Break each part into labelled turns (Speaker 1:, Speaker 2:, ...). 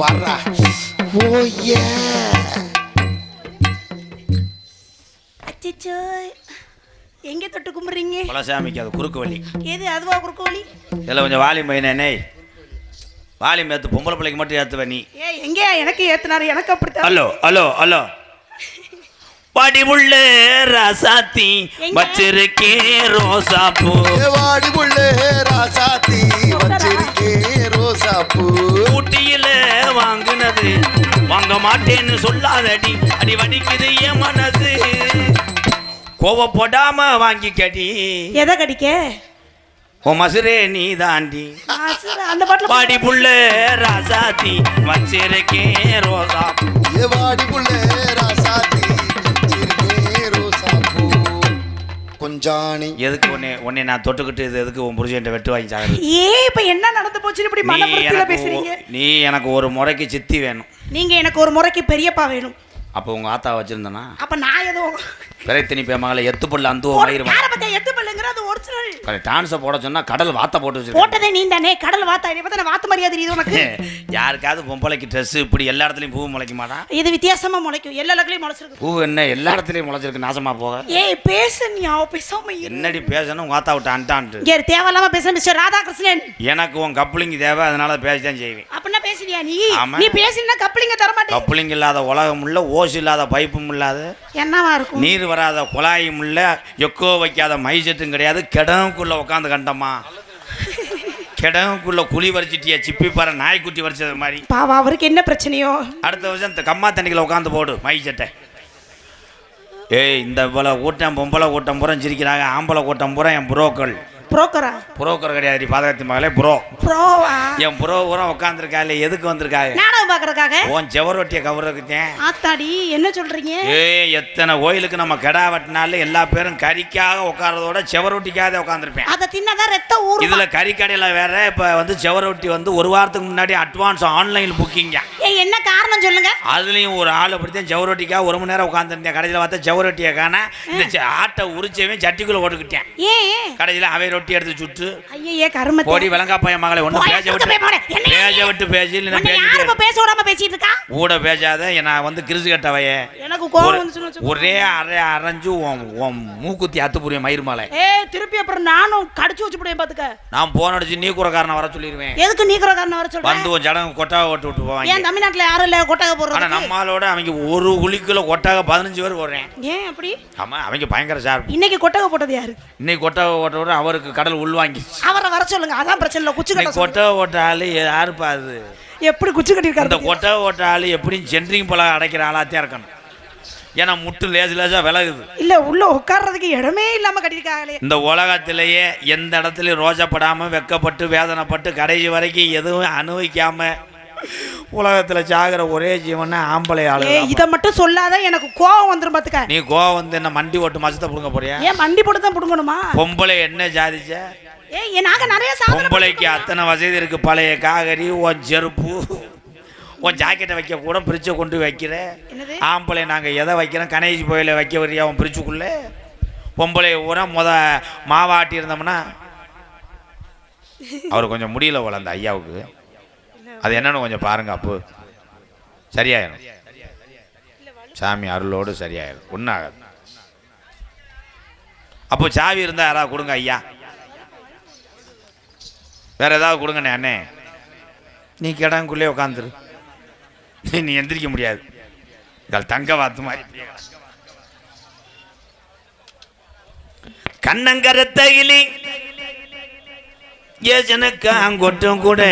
Speaker 1: பாருடா. ஓ ஏ
Speaker 2: அச்சச்சோ. எங்க தொட்டு கும்பிடுறீங்க
Speaker 3: குலசாமிக்கு அது குறுக்கு வழி
Speaker 2: எது அதுவா குறுக்கு வழி
Speaker 3: இதில் கொஞ்சம் வாலியம் பையனே வாலியம் ஏற்று பொம்பளை பிள்ளைக்கு மட்டும் ஏற்றுவ நீ.
Speaker 2: ஏ எங்க எனக்கு ஏத்துனாரு. எனக்கு அப்படித்தான்.
Speaker 3: Hello hello hello. படிவுள்ள ரசாத்தி? வச்சிருக்கே ரோசா பூ
Speaker 1: வாடி புள்ளே ராசாத்தி வச்சிருக்கே ரோசா பூ
Speaker 3: ஊட்டியில வாங்குனது வாங்க மாட்டேன்னு சொல்லாதடி அடி வடிக்குது என் மனசு. கோவப்படாம வாங்கி கடி
Speaker 2: எதை கடிக்க?
Speaker 3: உன் மசுரே நீ தாண்டி
Speaker 2: அந்த பாட்டுல
Speaker 3: பாடி புள்ள ராசாத்தி வச்சிருக்கே ரோசா பூ.
Speaker 1: ஏ வாடி புள்ளே கொஞ்சாணி
Speaker 3: எதுக்கு உன்னை உன்னை நான் தொட்டுக்கிட்டு இது எதுக்கு உன் புருஷன்ட்ட வெட்டு வாங்கி சாகுது
Speaker 2: ஏ இப்ப என்ன நடந்து போச்சுன்னு இப்படி
Speaker 3: எனக்கு
Speaker 2: பேசுறீங்க?
Speaker 3: நீ எனக்கு ஒரு முறைக்கு சித்தி வேணும்.
Speaker 2: நீங்க எனக்கு ஒரு முறைக்கு பெரியப்பா வேணும்.
Speaker 3: அப்போ உங்க ஆத்தா வச்சிருந்தனா?
Speaker 2: அப்ப நான் ஏதோ
Speaker 3: பிறைத்தனி பேமகளை எத்து புள்ள அந்த
Speaker 2: யார பத்தியா எத்து பல்லுங்கிற அது ஒரிஜினல்
Speaker 3: டான்ஸை போட சொன்னா கடல் வாத்த போட்டு வச்சிருக்கேன்
Speaker 2: போட்டதே நீ தானே கடல் வாத்தா இதை பார்த்தா வாத்து மரியாதை தெரியுது உனக்கு.
Speaker 3: யாருக்காவது பொம்பளைக்கு ட்ரெஸ் இப்படி எல்லா இடத்துலயும் பூ முளைக்க மாட்டான்
Speaker 2: இது வித்தியாசமா முளைக்கும். எல்லா லக்கிலையும் முளைச்சிருக்கு
Speaker 3: பூ என்ன எல்லா இடத்துலயும் முளைச்சிருக்கு நாசமா போக?
Speaker 2: ஏய் பேசு நீ அவ பேசாம.
Speaker 3: என்னடி பேசணும்? உங்க ஆத்தா விட்டு
Speaker 2: இரு, தேவையில்லாம பேச மிஸ்டர் ராதாகிருஷ்ணன்.
Speaker 3: எனக்கு உன் கப்ளிங் தேவை அதனால பேசதான் செய்வேன்.
Speaker 2: அப்படின்னா பேசுறியா நீ. நீ பேசினா கப்பலிங்க தர மாட்டேன்
Speaker 3: கப்ளிங் இல்லாத உலகம் இல்ல ஓசு இல்லாத பைப்பும் இல்லாத
Speaker 2: என்னவா இருக்கும்?
Speaker 3: நீர் வராத குழாயும் இல்ல எக்கோ வைக்காத மை செட்டும் கிடையாது. கிடங்குக்குள்ள உட்காந்து கண்டமா கிடங்குக்குள்ள குழி வரிச்சிட்டியா சிப்பி பாரு நாய்க்குட்டி வரிச்சது மாதிரி.
Speaker 2: பாவா அவருக்கு என்ன பிரச்சனையோ?
Speaker 3: அடுத்த வருஷம் இந்த கம்மா தண்ணிக்குள்ள உட்காந்து போடு மை சட்டை. ஏய் இந்த இவ்வளோ கூட்டம் பொம்பளை கூட்டம் பூரா சிரிக்கிறாங்க ஆம்பளை கூட்டம் பூரா என் புரோக்கள்
Speaker 2: புரோக்கரா?
Speaker 3: புரோக்கர் கிடையாது பாதகத்தி மகளே புரோ.
Speaker 2: ப்ரோவா?
Speaker 3: என் புரோ பூரா உட்காந்துருக்காள் எதுக்கு வந்திருக்காங்க
Speaker 2: நாடகம் பாக்குறதுக்காக
Speaker 3: உன் செவரொட்டிய கவர்றதுக்குத்தேன்
Speaker 2: ஆத்தாடி என்ன சொல்றீங்க?
Speaker 3: ஏய் எத்தனை கோயிலுக்கு நம்ம கிடா வெட்டினாலும் எல்லா பேரும் கறிக்காக உட்காரதோட செவரொட்டிக்காக உட்காந்துருப்பேன்
Speaker 2: அத தின்னதான் ரத்த ஊறு
Speaker 3: இதுல கறி கடையில வேற இப்ப வந்து செவரொட்டி வந்து ஒரு வாரத்துக்கு முன்னாடி அட்வான்ஸ் ஆன்லைன் புக்கிங்க
Speaker 2: ஏய் என்ன காரணம் சொல்லுங்க?
Speaker 3: அதுலயும் ஒரு ஆள் அப்படித்தான் செவரொட்டிக்காக ஒரு மணி நேரம் உட்காந்துருந்தேன் கடைசியில் பார்த்தா செவரொட்டியை காண இந்த ஆட்டை உரிச்சவன் சட்டிக்குள்ள போட்டுக்கிட்டேன்.
Speaker 2: ஏன்?
Speaker 3: கடைசியில் அவை ரொட்டி எடுத்து சுட்டு.
Speaker 2: ஐயே கருமத்தை.
Speaker 3: போடி விளங்கா பையன் மகளை
Speaker 2: போய்
Speaker 3: பேச
Speaker 2: போய்.
Speaker 3: விட்டு பேச? விட்டு பேசி
Speaker 2: பேச விடாம பேசிட்டு இருக்கா?
Speaker 3: கூட பேசாத நான் வந்து கிறிசு கட்டவைய.
Speaker 2: எனக்கு கோவம்
Speaker 3: ஒரு- அரை அரைஞ்சு மூக்குத்தி அத்து புரியும் மயிர் மாலை.
Speaker 2: ஏய் திருப்பி அப்புறம் நானும் கடிச்சு வச்சு போடுவேன் பாத்துக்க.
Speaker 3: நான் போன அடிச்சு நீ கூறக்காரனை வர சொல்லிடுவேன்
Speaker 2: எதுக்கு நீக்கிறக்காரன் வர சொல்றேன்
Speaker 3: வந்து உன் ஜடங்கு கொட்டாக ஓட்டு விட்டு
Speaker 2: ஏன்
Speaker 3: போவாங்க
Speaker 2: தமிழ்நாட்டுல யாரும் இல்ல கொட்டகை
Speaker 3: ஆனா
Speaker 2: போடுறது
Speaker 3: நம்மளோட அவங்க ஒரு குழிக்குள்ள கொட்டாக பதினஞ்சு பேர் போடுறேன்.
Speaker 2: ஏன் அப்படி?
Speaker 3: ஆமா அவங்க பயங்கர ஷார்ப்
Speaker 2: இன்னைக்கு கொட்டகை போட்டது யாரு?
Speaker 3: இன்னைக்கு கொட்டாக ஓட்ட விட அவருக்கு கடல் உள்வாங்கி
Speaker 2: அவரை வர சொல்லுங்க அதான் பிரச்சனை இல்ல குச்சி கட்ட.
Speaker 3: கொட்டாக ஓட்ட ஆளு யாருப்பா அது?
Speaker 2: எப்படி குச்சி
Speaker 3: இந்த
Speaker 2: கட்டிருக்காரு
Speaker 3: கொட்டாக ஓட்ட ஆளு எப்படியும் சென்ட்ரிங் போல அடைக்கிற ஆளாத்தான் இருக்கணும். ஏன்னா முட்டு லேசு லேசா விலகுது.
Speaker 2: இல்ல உள்ள உட்கார்றதுக்கு இடமே இல்லாம கட்டிருக்காங்களே
Speaker 3: இந்த உலகத்திலேயே எந்த இடத்துலையும் ரோஜப்படாம வெக்கப்பட்டு வேதனைப்பட்டு கடைசி வரைக்கும் எதுவும் அனுபவிக்காம உலகத்துல சாகிற ஒரே ஜீவனா ஆம்பளை ஆளு
Speaker 2: இத மட்டும் சொல்லாத எனக்கு கோவம் வந்துரும் பாத்துக்க.
Speaker 3: நீ கோவம் வந்து என்ன மண்டி ஓட்டு மசத்தை புடுங்க போறியா?
Speaker 2: ஏன் மண்டி போட்டு தான் புடுங்கணுமா?
Speaker 3: பொம்பளை என்ன சாதிச்ச
Speaker 2: ஏய் நாங்க நிறைய
Speaker 3: பொம்பளைக்கு. அத்தனை வசதி இருக்கு பழைய காகரி உன் செருப்பு. உன் ஜாக்கெட்டை வைக்க கூட பிரிட்ஜை கொண்டு வைக்கிற? ஆம்பளை நாங்கள் எதை வைக்கிறோம்? கணேஷ் கோயிலை வைக்க வரியா உன் பிரிட்ஜுக்குள்ள? பொம்பளை ஊரா முத மாவாட்டி இருந்தோம்னா? அவர் கொஞ்சம் முடியல போல அந்த ஐயாவுக்கு. அது என்னன்னு கொஞ்சம் பாருங்க அப்போ. சரியாயிரும். சாமி அருளோடு சரியாயிரும். ஒன்றாகாது அப்போ சாவி இருந்தால் யாராவது கொடுங்க ஐயா. வேற ஏதாவது கொடுங்கண்ணே அண்ணே. நீ கிடங்குள்ளே உட்காந்துரு நீ எந்திரிக்க முடியாது. தங்க வாத்து மாதிரி கண்ணங்கரத்தகிலி ஏசனுக்காங்கொட்டும் கூட.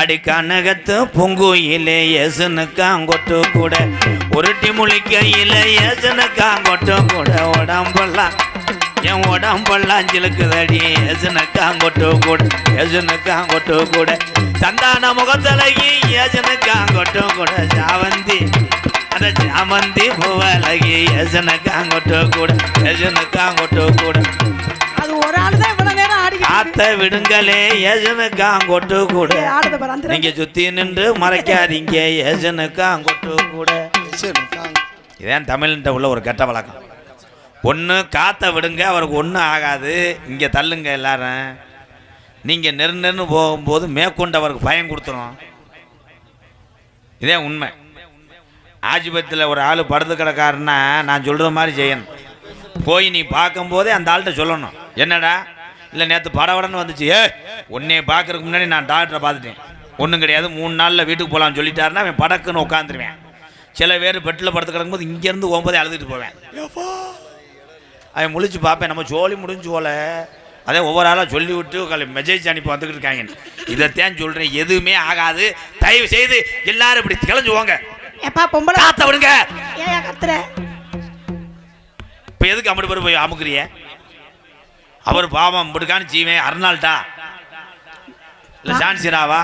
Speaker 3: அடி கனகத்து பொங்குயிலே ஏசனுக்காங்கொட்டு கூட. உருட்டி முழிக்கையில ஏசனுக்காங்கொட்டும் கூட. உடம்பெல்லாம் என் உடம்பெல்லாம் சிலுக்குதடி. ஏசனுக்காங்கொட்டு கூட ஏசனுக்காங்கொட்டு கூட. சந்தான முகத்தலகி ஏசனுக்காங்கொட்டு கூட. சாவந்தி அந்த சாமந்தி பூவலகி ஏசனுக்காங்கொட்டு கூட ஏசனுக்காங்கொட்டு கூட.
Speaker 2: அது ஒரு ஆளு தான் இவ்வளவு நேரம் ஆடி
Speaker 3: ஆத்த விடுங்களே ஏசனுக்காங்கொட்டு கூட. நீங்க சுத்தி நின்று மறைக்காதீங்க ஏசனுக்காங்கொட்டு கூட. இதான் தமிழ்கிட்ட உள்ள ஒரு கெட்ட வழக்கம். ஒன்று காற்றை விடுங்க அவருக்கு ஒன்றும் ஆகாது. இங்கே தள்ளுங்க எல்லாரும். நீங்கள் நெரு நெருன்னு போகும்போது மேற்கொண்டு அவருக்கு பயம் கொடுத்துரும். இதே உண்மை. ஆஜிபத்தில் ஒரு ஆள் படுத்து கிடக்காருன்னா நான் சொல்கிற மாதிரி செய்யணும். போய் நீ பார்க்கும்போதே அந்த ஆள்கிட்ட சொல்லணும். என்னடா? இல்லை நேற்று படவடன்னு வந்துச்சு. ஏ உன்னைய பார்க்கறதுக்கு முன்னாடி நான் டாக்டரை பார்த்துட்டேன். ஒன்றும் கிடையாது மூணு நாளில் வீட்டுக்கு போகலான்னு சொல்லிட்டாருன்னா அவன் படக்குன்னு உட்காந்துருவேன் சில பேர் பெட்டில் படுத்து கிடக்கும்போது இங்கேருந்து போகும்போதே அழுதுட்டு போவேன். அவன் முழிச்சு பார்ப்பேன் நம்ம ஜோலி முடிஞ்சு போல. அதே ஒவ்வொரு ஆளாக சொல்லி விட்டு மெசேஜ் அனுப்பி வந்துக்கிட்டு இருக்காங்க. இதைத்தான் சொல்கிறேன் எதுவுமே ஆகாது. தயவு செய்து எல்லாரும் இப்படி கிளஞ்சு போங்க.
Speaker 2: எப்பா பொம்பளை
Speaker 3: காத்த விடுங்க.
Speaker 2: ஏன் கத்துற?
Speaker 3: இப்போ எதுக்கு அம்பட்டு பேர் போய் அமுக்குறிய அவர் பாவம் முடுக்கான்னு ஜீவன் அருணாள்டா இல்லை ஜான்சிராவா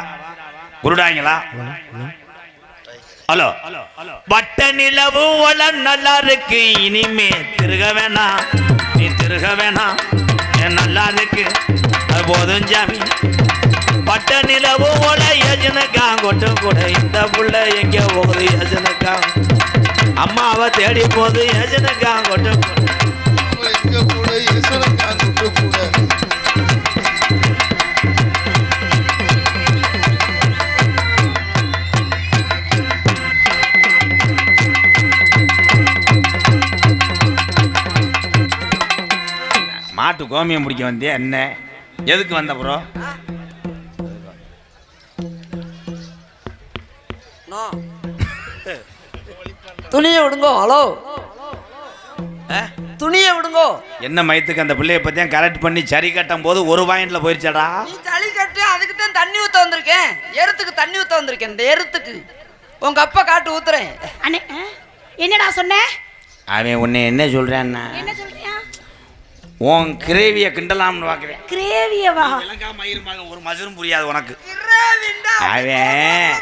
Speaker 3: குருடாங்களா? ஹலோ. வட்ட நிலவும் வளம் நல்லா இருக்கு இனிமே திருக வேணாம் நீ திருக வேணாம் என் நல்லா இருக்கு அது போதும் ஜாமி பட்ட நிலவும் ஒல யஜனக்கா கொட்டும் கூட இந்த புள்ள எங்க போகுது யஜனக்கா? அம்மாவை தேடி போகுது யஜனக்கா கொட்டும் கூட. மாட்டு கோமியம் பிடிக்க வந்தியா? என்ன? எதுக்கு வந்த ப்ரோ
Speaker 4: துணியை விடுங்கோ ஹலோ. துணியை விடுங்கோ.
Speaker 3: என்ன மயத்துக்கு அந்த பிள்ளைய பத்தியும் கரெக்ட் பண்ணி சரி கட்டும் போது ஒரு பாயிண்ட்ல போயிருச்சாடா?
Speaker 4: நீ சளி கட்டு அதுக்கு தான் தண்ணி ஊத்த வந்திருக்கேன். எருத்துக்கு தண்ணி ஊத்த வந்திருக்கேன் இந்த எருத்துக்கு. உங்க அப்பா காட்டு ஊத்துறேன்.
Speaker 2: அண்ணே? என்னடா சொன்ன?
Speaker 3: அவன் உன்னை என்ன சொல்றான்னா?
Speaker 2: என்ன சொல்றியா?
Speaker 3: உன் கிரேவிய கிண்டலாம்னு பாக்குறேன்
Speaker 2: கிரேவியவா?
Speaker 3: ஒரு மசரும் புரியாது உனக்கு. அவன்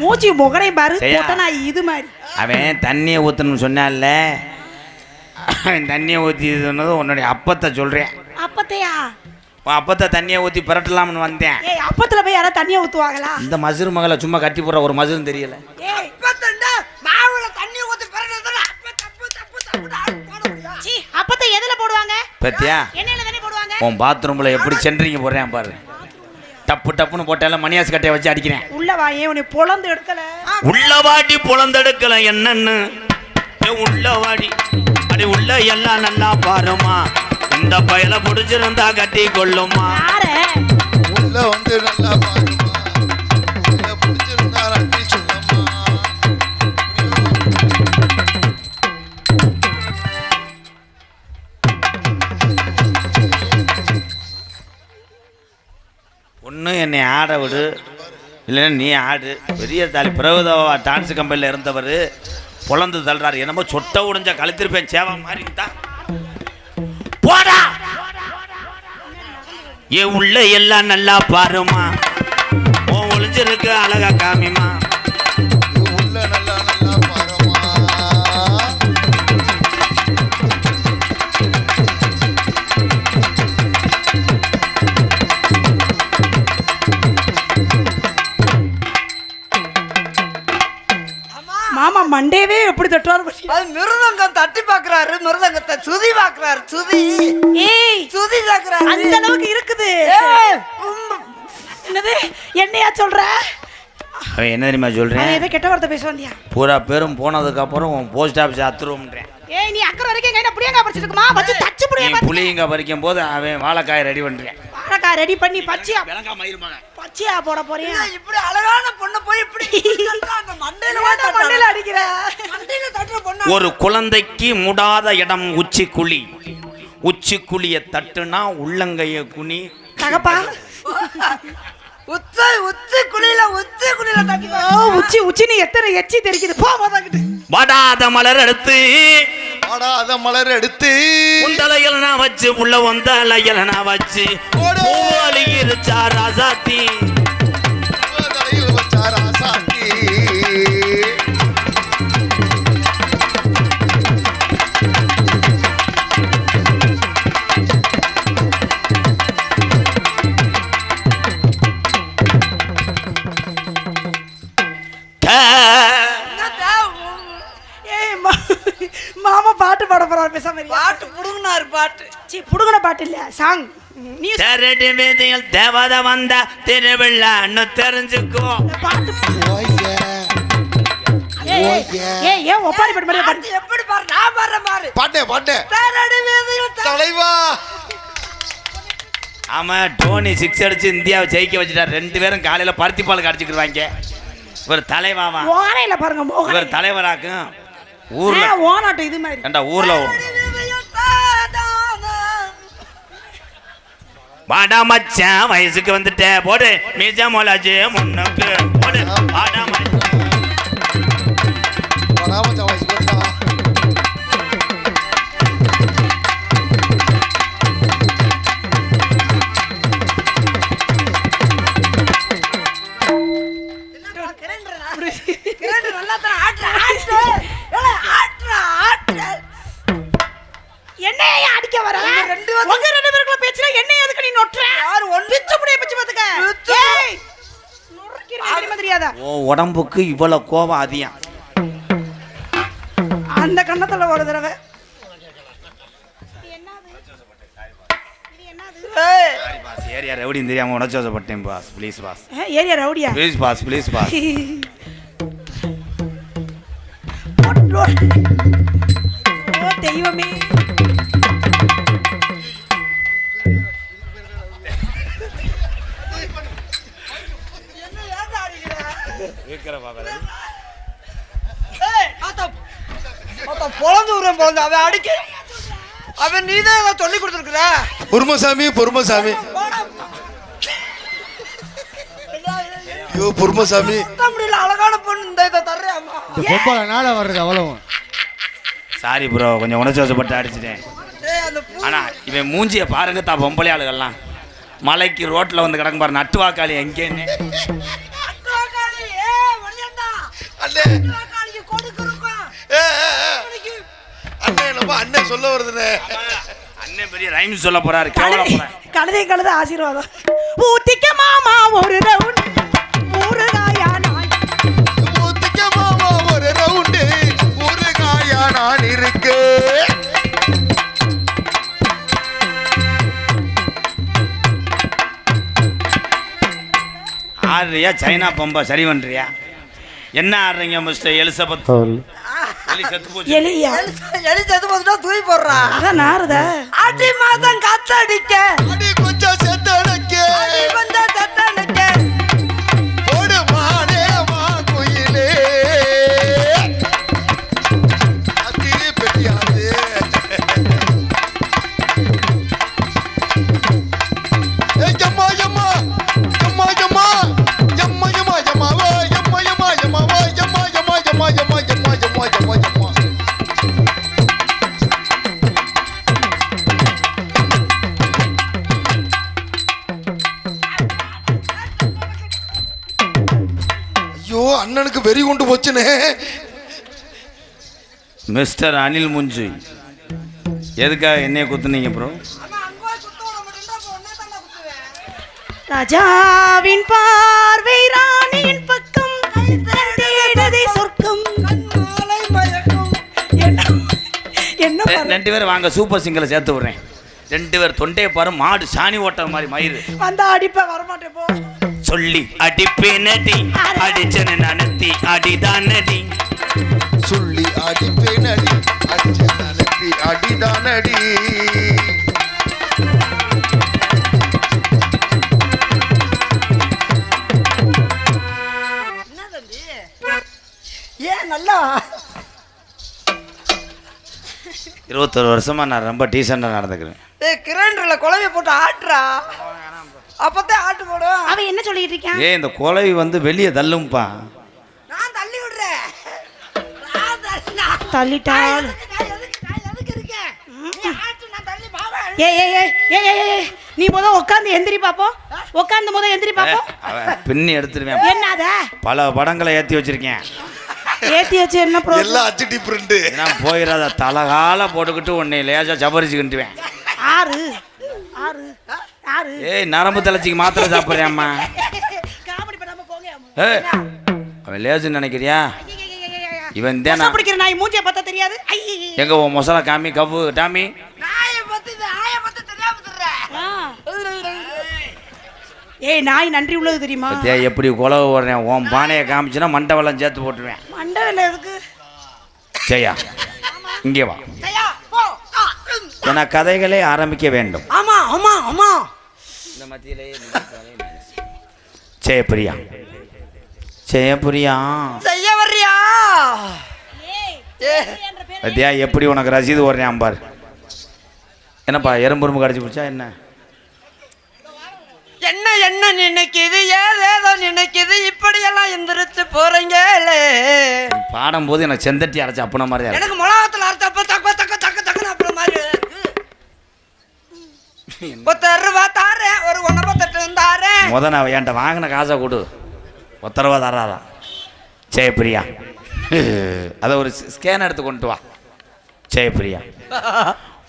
Speaker 2: மூச்சி முகரை பாரு. போட்டனா இது மாதிரி.
Speaker 3: அவன் தண்ணியை ஊற்றணும்னு சொன்னான்ல அவன் தண்ணியை ஊற்றி சொன்னது உன்னுடைய அப்பத்தை சொல்கிறேன்
Speaker 2: அப்பத்தையா?
Speaker 3: உன் அப்பத்தை தண்ணியை ஊற்றி பிரட்டலாம்னு வந்தேன்.
Speaker 2: ஏய் அப்பத்துல போய் யாராவது தண்ணிய ஊத்துவாங்களா?
Speaker 3: இந்த மசுரு மகளை சும்மா கட்டி போடுற ஒரு மசுரும் தெரியல. பத்தியா? உன் பாத்ரூமில் எப்படி சென்ட்ரிங்க போடுறேன் பாரு. டப்பு டப்புன்னு போட்டால மணியாசு கட்டையை வச்சு அடிக்கிறேன்.
Speaker 2: உள்ள வா ஏன் உன்னை பொழந்து எடுக்கல?
Speaker 3: உள்ள வாடி பொழந்தெடுக்கல என்னன்னு? உள்ள வாடி. அடி உள்ள எல்லாம் நல்லா பாருமா இந்த பயலை பிடிச்சிருந்தா கட்டி கொள்ளுமா
Speaker 2: யார?
Speaker 1: உள்ள வந்து நல்லா பாருமா
Speaker 3: ஆட விடு. இல்லைன்னா நீ ஆடு. பெரிய தாலி. பிரபுதவா டான்ஸ் கம்பெனியில் இருந்தவர் பொழந்து தள்ளுறாரு. என்னமோ சொட்டை உடைஞ்ச கழுத்திருப்பேன் சேவை மாதிரி தான் போடா! ஏ உள்ள எல்லாம் நல்லா பாருமா. உன் ஒளிஞ்சிருக்கு அழகா காமிமா.
Speaker 2: மண்டேவே எப்படி தட்டுவாரு?
Speaker 4: அது மிருதங்கம் தட்டி பாக்குறாரு மிருதங்கத்தை சுதி பாக்குறாரு சுதி.
Speaker 2: ஏய்
Speaker 4: சுதி பாக்குறாரு
Speaker 2: அந்த அளவுக்கு இருக்குது. என்னது? என்னையா சொல்ற?
Speaker 3: அவன் என்ன தெரியுமா சொல்கிறேன்
Speaker 2: அவன் ஏதோ கெட்ட வார்த்தை பேச வந்தியா
Speaker 3: பூரா பேரும் போனதுக்கப்புறம் உன் போஸ்ட் ஆஃபீஸ் அத்துருவோம்ன்றேன்.
Speaker 2: ஏய் நீ அக்கறை வரைக்கும் கையில புளியங்கா பறிச்சிட்டு இருக்குமா? வச்சு தச்சு
Speaker 3: நீ
Speaker 2: புடிய
Speaker 3: புளியங்க பறிக்கும் போது அவன் வாழைக்காய் ரெடி பண்ணுறேன்
Speaker 2: வாழைக்காய் ரெடி பண்ணி பச்சையா
Speaker 3: விளங்கா மயிருமாங்க
Speaker 2: பச்சையா போட போறியா?
Speaker 4: இல்ல, இப்படி அழகான பொண்ணு போய் இப்படி அந்த மண்டையில.
Speaker 2: மண்டையில அடிக்கிற?
Speaker 4: மண்டையில தட்டுற பொண்ணு?
Speaker 3: ஒரு குழந்தைக்கு முடாத இடம் உச்சி குழி. உச்சி குழிய தட்டுனா உள்ளங்கைய குனி.
Speaker 2: தகப்பா.
Speaker 4: உச்சி உச்சி குழியில உச்சி குழியில தட்டி
Speaker 2: ஓ உச்சி உச்சி நீ எத்தனை எச்சி தெரிக்குது? போ
Speaker 3: வாடாத மலர் எடுத்து
Speaker 1: ஆடாத மலர் எடுத்து.
Speaker 3: உண்டலையில நான் வச்சு உள்ள வந்தலையில நான் வச்சு
Speaker 1: ஓடு.
Speaker 3: ராசாத்தி.
Speaker 4: பாட்டு
Speaker 2: இல்ல சாங் நீ
Speaker 3: தெரடி வீதியில் தேவதை வந்த திருவிழான்னு தெரிஞ்சுக்கோ
Speaker 2: பாட்டு ஒப்பாரி பாட்டு மாதிரி பாட்டு?
Speaker 4: எப்படி பாரு நான் பாடுறேன் பாரு
Speaker 1: பாட்டே பாட்டே.
Speaker 4: தேரடி வீதியில் த-
Speaker 1: தலைவா.
Speaker 3: ஆமா டோனி சிக்ஸ் அடிச்சு இந்தியாவை ஜெயிக்க வச்சுட்டார். ரெண்டு பேரும் காலையில பருத்தி பால் கடிச்சுக்கிடுவாங்க இவர் தலைவாவா?
Speaker 2: ஓனையில பாருங்க
Speaker 3: இவர் தலைவராக்கும். ஊர்ல.
Speaker 2: ஓனாட்டம் இது மாதிரி.
Speaker 3: ஏண்டா ஊர்ல வாடா மச்சான் வயசுக்கு வந்துட்ட. போடு மிஜா மொலாஜி முன்னுக்கு போடு. வாடா உடம்புக்கு இவ்வளவு கோபம் அதிகம்.
Speaker 2: அந்த கண்ணத்துல ஒரு தடவை.
Speaker 3: ஏரியா ரவுடின்னு தெரியாம உடச்சோசப்பட்டேன் பாஸ் ப்ளீஸ் பாஸ்
Speaker 2: ஏரியா ரவுடியா
Speaker 3: ப்ளீஸ் பாஸ் ப்ளீஸ் பாஸ்
Speaker 2: தெய்வமே.
Speaker 4: பொழந்து விடுறேன் பொழந்து. அவன் அடிக்க அவன் நீதான் ஏதோ சொல்லி கொடுத்துருக்குற?
Speaker 1: பொறுமசாமி பொறுமசாமி. ஐயோ பொறுமசாமி.
Speaker 4: அழகான பொண்ணு இந்த இதை தர்றேன்
Speaker 5: பொம்பளை வர்றது அவ்வளவு.
Speaker 3: சாரி ப்ரோ கொஞ்சம் உணர்ச்சிவசப்பட்டு அடிச்சிட்டேன். ஆனா இவன் மூஞ்சிய பாருங்க தா பொம்பளை ஆளுகள்லாம் மலைக்கு ரோட்ல வந்து கிடக்கு பாரு நட்டுவாக்காளி எங்கேன்னு.
Speaker 1: சொல்ல வருதுண்ணே
Speaker 3: அண்ணன் பெரிய ரைம் சொல்ல போறாரு.
Speaker 2: கழுதை கழுத ஆசீர்வாதம். ஊத்திக்க மாமா ஒரு ரவுண்ட் ஊறுகாயா நாய்.
Speaker 1: ஊத்திக்க மாமா ஒரு ரவுண்டு ஊறுகாயா நான் இருக்கு.
Speaker 3: ஆடுறியா சைனா பம்பா சரி பண்றியா? என்ன ஆடுறீங்க மிஸ்டர் எலிசபெத்? எலி செத்து போச்சு.
Speaker 2: எலியா?
Speaker 4: எலி- செத்து போச்சுன்னா தூக்கி போடுறா.
Speaker 2: அதான் நாறுதா.
Speaker 4: அடி மாதம் காத்தடிக்க.
Speaker 1: அடி கொஞ்சம் செத்தடக்க.
Speaker 4: அடி
Speaker 1: கொண்டு போச்சுனே
Speaker 3: மிஸ்டர் அனில் முஞ்சு எதுக்காக என்னைய குத்துனீங்க ப்ரோ
Speaker 2: ராஜாவின் பார்வை ராணியின் பக்கம் சொர்க்கம்
Speaker 4: மாலை மயக்கும்
Speaker 2: என்ன என்ன பாரு?
Speaker 3: ரெண்டு பேரும் வாங்க சூப்பர் சிங்கரை சேர்த்து விடுறேன். ரெண்டு பேர் தொண்டையை பாரு மாடு சாணி ஓட்டுற மாதிரி மயிறு.
Speaker 2: வந்தா அடிப்ப வரமாட்டேன் போ.
Speaker 3: சொல்லி அடிப்பேனடி. அடிச்சன நனத்தி அடிதானடி.
Speaker 1: சொல்லி அடிப்பேன் அடி அடிச்ச நலத்தி அடிதானடி
Speaker 3: இருபத்தொரு வருஷமா நான் ரொம்ப டீசெண்டாக நடந்துக்கிறேன்.
Speaker 4: ஏய் கிரைண்டர்ல குழம்பு போட்டு ஆட்டுறா. அப்பதான் ஆட்டு போடும்
Speaker 2: அவன் என்ன சொல்லிட்டு இருக்கான்
Speaker 3: ஏன் இந்த குலவி வந்து வெளியே தள்ளும்பா.
Speaker 4: நான் தள்ளி விடுறேன். நான் தள்ளி- நான்
Speaker 2: தள்ளிட்டாள்
Speaker 4: எதுக்கு- நான் எதுக்கு- நான் எதுக்கு இருக்கேன்? நீ ஆட்டு, நான் தள்ளி பாவேன்.
Speaker 2: ஏய் ஏய் ஏய் ஏய் ஏய், ஏய் நீ முத உட்காந்து எந்திரி பாப்போம் உட்காந்து முத எந்திரி பாப்போம்
Speaker 3: அவன் பின்னி எடுத்துருவேன்.
Speaker 2: என்னத
Speaker 3: பல படங்களை ஏற்றி வச்சிருக்கேன்.
Speaker 2: ஏத்தி வச்சு என்ன ப்ரோ?
Speaker 1: எல்லாம் அச்சு டிஃப்ரெண்ட்
Speaker 3: ஏன்னா போயிடாத தலகால போட்டுக்கிட்டு உன்னை லேசா ஜபரிச்சுக்கிட்டுவேன்
Speaker 2: ஆறு. ஆறு. யாரு?
Speaker 3: ஏய் நரம்பு தளர்ச்சிக்கு மாத்திரை சாப்பிட்றியாம்மா.
Speaker 2: காமெடி பண்ணாம போங்க.
Speaker 3: ஏய் அவன் லேசு நினைக்கிறியா? இவன் தான்
Speaker 2: பிடிக்கிற நாய் மூஞ்சியை பார்த்தா தெரியாது
Speaker 3: எங்க உன் மொசலா காமி கவ்வு டாமி
Speaker 4: நாயை பத்தி நாயை பத்தி
Speaker 2: ஏய் நாய் நன்றி உள்ளது தெரியுமா
Speaker 3: பத்தியா எப்படி குலவு ஓடுறேன் உன் பானையை காமிச்சுனா மண்டை சேர்த்து போட்டுருவேன்
Speaker 2: மண்டை வெள்ளம் எதுக்கு
Speaker 3: ஜெயா இங்கே வா ஏன்னா கதைகளை ஆரம்பிக்க வேண்டும்
Speaker 2: ஆமா ஆமா ஆமா
Speaker 3: இந்த மத்தியிலே ஜெயப்பிரியா. ஜெயப்பிரியா.
Speaker 4: செய்ய வர்றியா ஏ.
Speaker 3: பத்தியா எப்படி உனக்கு ரசீது ஓடுறேன் பார். என்னப்பா எறும்புரும்பு கடிச்சு பிடிச்சா என்ன?
Speaker 4: என்ன என்ன நினைக்குது? ஏதேதோ நினைக்குது? இப்படியெல்லாம் எந்திரிச்சு போறீங்களே.
Speaker 3: நீ பாடும்போது எனக்கு செந்தட்டி அரைச்ச அப்பன மாதிரி.
Speaker 4: எனக்கு மிளகாத்துல அரைச்சப்ப தக்க தக்க தக்க தக்கன்னு அப்படி மாதிரி. பத்து ரூபா ஒரு ஒன்னப்பத்தெட்டு தாரேன்
Speaker 3: முத நான் என்கிட்ட வாங்கின காசை கொடு. ஒத்த ரூபா தராதான் ஜெயப்பிரியா அதை ஒரு ஸ்கேன் எடுத்து கொண்டு வா. ஜெயப்பிரியா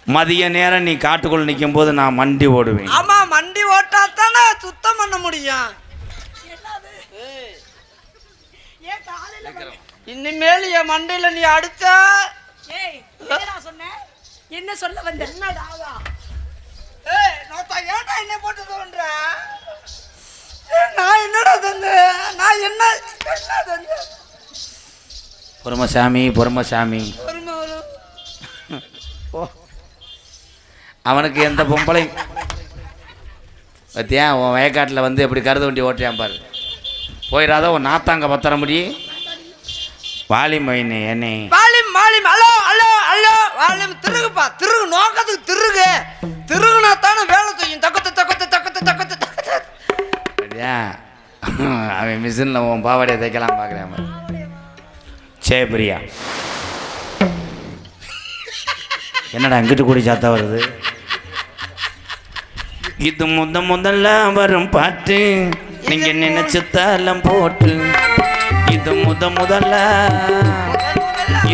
Speaker 3: மதிய நேரம் நீ காட்டுக்குள்ள நிற்கும் போது நான் மண்டி ஓடுவேன்.
Speaker 4: ஆமா மண்டி ஓட்டா தானே சுத்தம் பண்ண முடியும்.
Speaker 2: ஏன் காலையில வந்து-
Speaker 4: இனிமேல் என் மண்டையில நீ அடிச்சா?
Speaker 2: என்ன சொல்ல வந்த? என்னடா
Speaker 4: என்ன போட்டு தோன்ற? நான் என்னடா தந்தேன் நான் என்ன தந்தேன்
Speaker 3: பொறுமசாமி பொறுமசாமி. அவனுக்கு எந்த பொம்பளை பத்தியா உன் வயக்காட்டில் வந்து எப்படி கருது வண்டி ஓட்டுறான் பாரு. போயிடாத உன் நாத்தாங்க பத்திர முடி. வாலி மைனி என்னை.
Speaker 4: வாலிம் வாலிம் ஹலோ ஹலோ ஹலோ. வாலிம் திருகுப்பா திருகு நோக்கத்துக்கு திருகு. திருகுனா தானே வேலை செய்யும். தக்கத்து தக்கத்து தக்கத்து தக்கத்து தக்கத்து
Speaker 3: சரியா அவன் மிஷினில் உன் பாவாடையை தைக்கலாம் பார்க்குறேன் சே பிரியா. என்னடா அங்கிட்டு கூடி சாத்தா வருது? இது முத முதல்ல வரும் பாட்டு. நீங்க நினைச்சதெல்லாம் போட்டு. இது முத முதல்ல.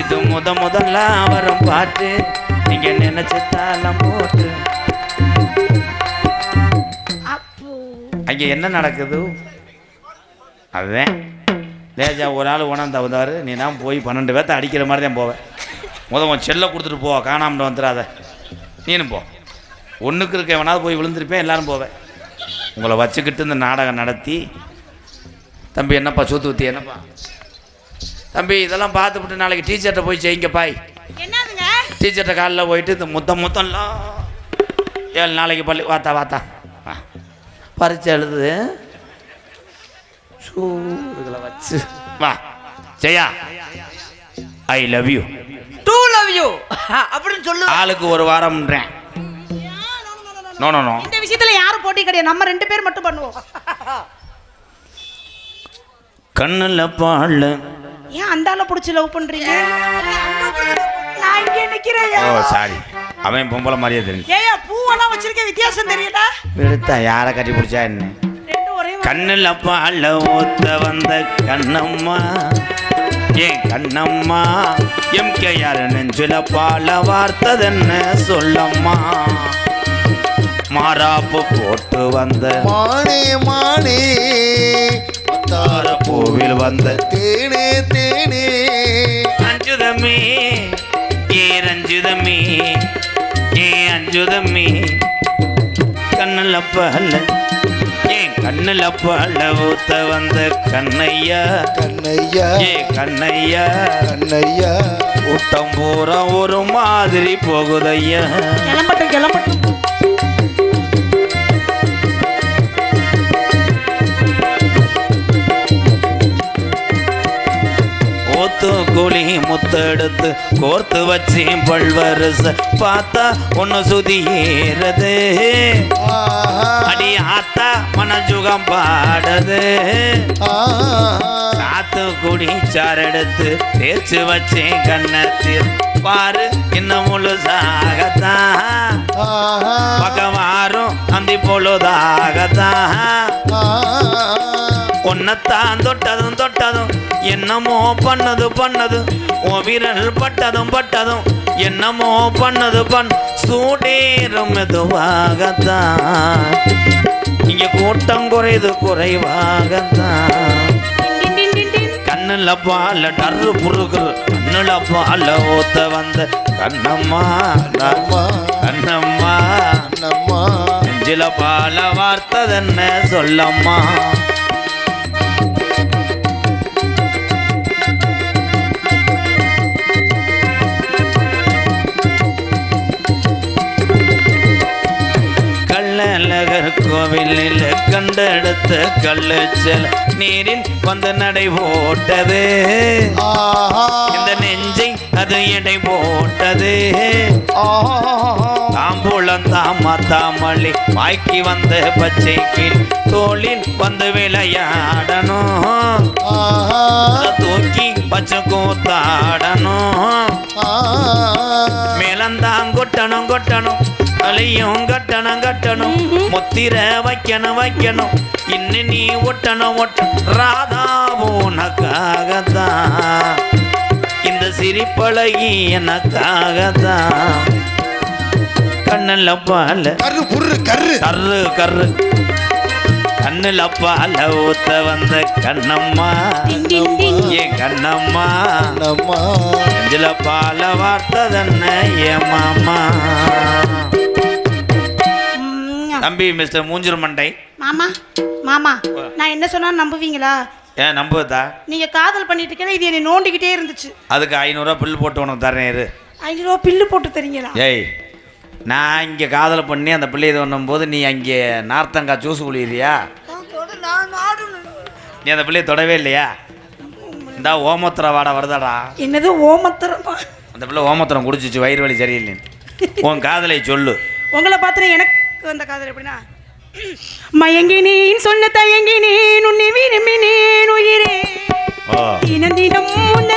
Speaker 3: இது முத முதல்ல வரும் பாட்டு. நீங்க நினைச்சதெல்லாம் போட்டு. அங்கே என்ன நடக்குது அதுதான். லேஜா ஒரு ஆள் உணர்ந்து வந்தாரு நீ தான் போய் பன்னெண்டு பேர்த்த அடிக்கிற மாதிரி தான் போவேன். முத உன் செல்லை கொடுத்துட்டு போ காணாமல் வந்துடாத நீனும் போ. ஒன்றுக்கு இருக்க வேணாவது போய் விழுந்திருப்பேன் எல்லாரும் போவேன். உங்களை வச்சுக்கிட்டு இந்த நாடகம் நடத்தி தம்பி என்னப்பா சூத்து ஊற்றி என்னப்பா? தம்பி இதெல்லாம் பார்த்துவிட்டு நாளைக்கு டீச்சர்கிட்ட போய் செய்யுங்க பாய். டீச்சர்கிட்ட காலைல போயிட்டு இந்த முத்தம் முத்தம்லாம். ஏழு நாளைக்கு பள்ளி வாத்தா வாத்தா. வா பரிச்சை எழுது ஷூ, வச்சு. வா Jaya. I love you
Speaker 4: too love you அப்படின்னு சொல்லு
Speaker 3: ஆளுக்கு ஒரு வாரம்ன்றேன். நோ நோ நோ
Speaker 2: இந்த விஷயத்துல யாரும் போட்டி கிடையாது. நம்ம ரெண்டு பேர் மட்டும் பண்ணுவோம்.
Speaker 3: கண்ணில் பால்
Speaker 2: ஏன் அந்த ஆளை பிடிச்சி லவ் பண்றீங்க. நான் இங்கே நிக்கிறேன்
Speaker 3: ஓ சாரி. அவன் பொம்பளை மாதிரியே தெரிஞ்சு.
Speaker 2: ஏயா பூவெல்லாம் வச்சிருக்க வித்தியாசம் தெரியல
Speaker 3: எடுத்தா யாரை கட்டி பிடிச்சா என்ன. கண்ணில் பால ஊத்த வந்த கண்ணம்மா. ஏன் கண்ணம்மா? எம் கே யார் நெஞ்சில பால வார்த்ததென்ன சொல்லம்மா? மாறாப்பு போட்டு வந்த
Speaker 1: மானே மானே
Speaker 3: தார பூவில் வந்த
Speaker 1: தேனே தேனே.
Speaker 3: அஞ்சுதமே. ஏ ரஞ்சுதமே ஏ அஞ்சுதமே. கண்ணில் பால ஏன் கண்ணில் பால ஊத்த வந்த கண்ணையா?
Speaker 1: கண்ணையா?
Speaker 3: ஏ கண்ணையா?
Speaker 1: கண்ணையா?
Speaker 3: கூட்டம் பூரா ஒரு மாதிரி போகுதையா?
Speaker 2: கிளம்பட்டும் கிளம்பட்டும்.
Speaker 3: ஊத்து குழி முத்தெடுத்து கோர்த்து வச்சு பல்வரச பார்த்தா ஒன்னு சுதி ஏறது அடி ஆத்தா மனஜுகம் பாடுது. காத்து குடி சாரெடுத்து தேய்ச்சு வச்சேன் கண்ணத்தில் பாரு இன்னும் முழுசாகத்தான் பகவாரும் அந்தி பொழுதாகத்தான் உன்னைத்தான் தொட்டதும் தொட்டதும் என்னமோ பண்ணது பண்ணது. உன் விரல் பட்டதும் பட்டதும் என்னமோ பண்ணது பண் சூடேறும் மெதுவாகத்தான். இங்க கூட்டம் குறைது குறைவாகத்தான். கண்ணுல பால டர்ரு புருகு கண்ணுல பால ஊத்த வந்த கண்ணம்மா. கண்ணம்மா. நெஞ்சில பால வார்த்ததென்ன சொல்லம்மா. கோவிலில் கண்டெடுத்த கள்ளச்சல் நீரில் வந்து நடை போட்டது. இந்த நெஞ்சை அது எடை போட்டது. தாம்பூலம் தாமத்தாமல்லி வாய்க்கு வந்த பச்சை கீழ் தோளில் வந்து விளையாடணும். தூக்கி பச்சை கூத்தாடணும் மேலந்தான் கொட்டணும் கொட்டணும். அலையும் கட்டணும் கட்டணும். முத்திர வைக்கணும் வைக்கணும். இன்னும் நீ ஒட்டணும் ஒட்ட. ராதா உனக்காகத்தான். இந்த சிரிப்பழகி எனக்காகத்தான். கண்ணில் பால.
Speaker 1: கரு புர்ரு கரு.
Speaker 3: கர்ரு கர்ரு கண்ணில் பால ஊத்த வந்த கண்ணம்மா. ஏ கண்ணம்மா. நெஞ்சில பால வார்த்ததென்ன ஏ மாமா. தம்பி மிஸ்டர் மூஞ்சிரு மண்டை.
Speaker 2: மாமா மாமா நான் என்ன சொன்னாலும் நம்புவீங்களா?
Speaker 3: ஏன் நம்புதா
Speaker 2: நீங்க காதல் பண்ணிட்டு இருக்கல இது என்னை நோண்டிக்கிட்டே இருந்துச்சு.
Speaker 3: அதுக்கு ஐநூறுரூவா பில் போட்டு உனக்கு தரேன் இரு.
Speaker 2: ஐநூறு ரூபா பில்லு போட்டு தரீங்களா?
Speaker 3: ஏய் நான் இங்கே காதலை பண்ணி அந்த பிள்ளை இது பண்ணும்போது நீ அங்கே நார்த்தங்காய் ஜூஸ்
Speaker 4: நாடு
Speaker 3: நீ அந்த பிள்ளையை தொடவே இல்லையா? இந்தா ஓமத்திர வாடை வருதாடா.
Speaker 2: என்னது ஓமத்தரமா?
Speaker 3: அந்த பிள்ளை ஓமத்திரம் குடிச்சிச்சு வயிறு வலி சரியில்லைன்னு உன் காதலை சொல்லு.
Speaker 2: உங்களை பார்த்து எனக்கு வந்த காதல் எப்படின்னா மயங்கினேன் சொல்ல தயங்கினேன் உன்னை விரும்பினேன் உயிரே.
Speaker 3: ஓ
Speaker 2: தினம் தினம் உன்ன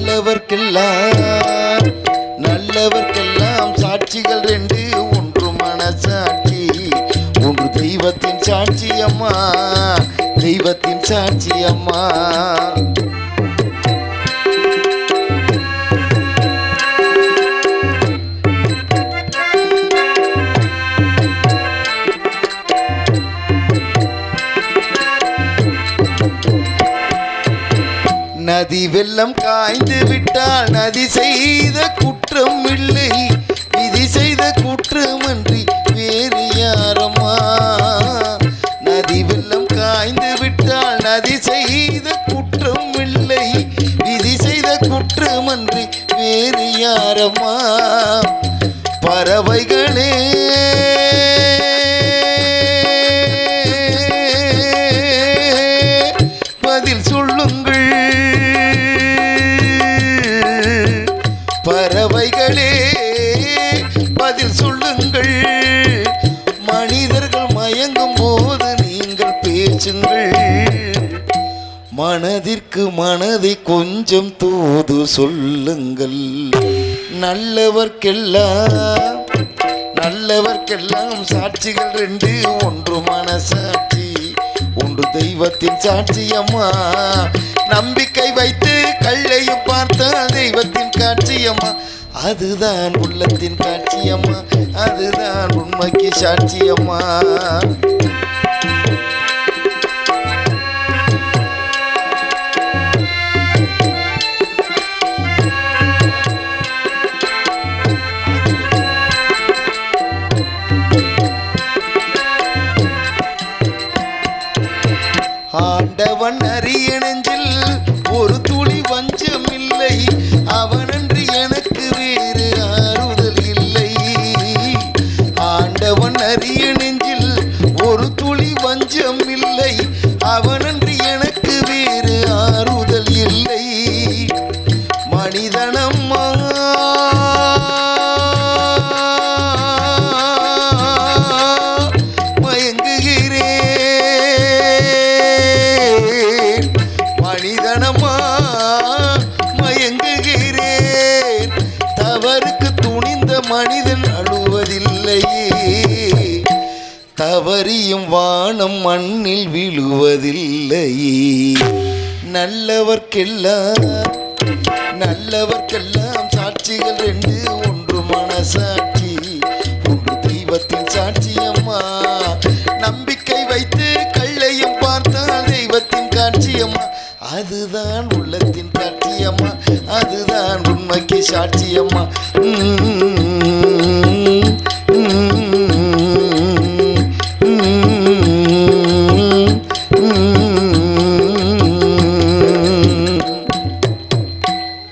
Speaker 1: நல்லவர்க்கெல்லாம் நல்லவர்க்கெல்லாம் சாட்சிகள் ரெண்டு. ஒன்று மனசாட்சி ஒன்று தெய்வத்தின் சாட்சியம்மா தெய்வத்தின் சாட்சியம்மா நதி வெள்ளம் காய்ந்து விட்டால் நதி செய்த குற்றம் இல்லை விதி செய்த குற்றமன்றி வேறு யாரம்மா நதி வெள்ளம் காய்ந்து விட்டால் நதி செய்த குற்றம் இல்லை விதி செய்த குற்றமன்றி வேறு யாரம்மா பறவைகளே மனதிற்கு மனதை கொஞ்சம் தூது சொல்லுங்கள். நல்லவர்க்கெல்லாம் நல்லவர்க்கெல்லாம் சாட்சிகள் ரெண்டு. ஒன்று மனசாட்சி ஒன்று தெய்வத்தின் சாட்சி அம்மா. நம்பிக்கை வைத்து கள்ளையும் பார்த்தால் தெய்வத்தின் காட்சி அம்மா. அதுதான் உள்ளத்தின் காட்சி அம்மா. அதுதான் உண்மைக்கு சாட்சி ஆண்டவன் அறிய தவறியும் வானம் மண்ணில் விழுவதில்லையே. நல்லவர்க்கெல்லாம் நல்லவர்க்கெல்லாம் சாட்சிகள் ரெண்டு ஒன்று மனசாட்சி ஒன்று தெய்வத்தின் சாட்சி அம்மா. நம்பிக்கை வைத்து கள்ளையும் பார்த்தால் தெய்வத்தின் காட்சி அம்மா. அதுதான் உள்ளத்தின் காட்சி அம்மா. அதுதான் உண்மைக்கு சாட்சி அம்மா. உம்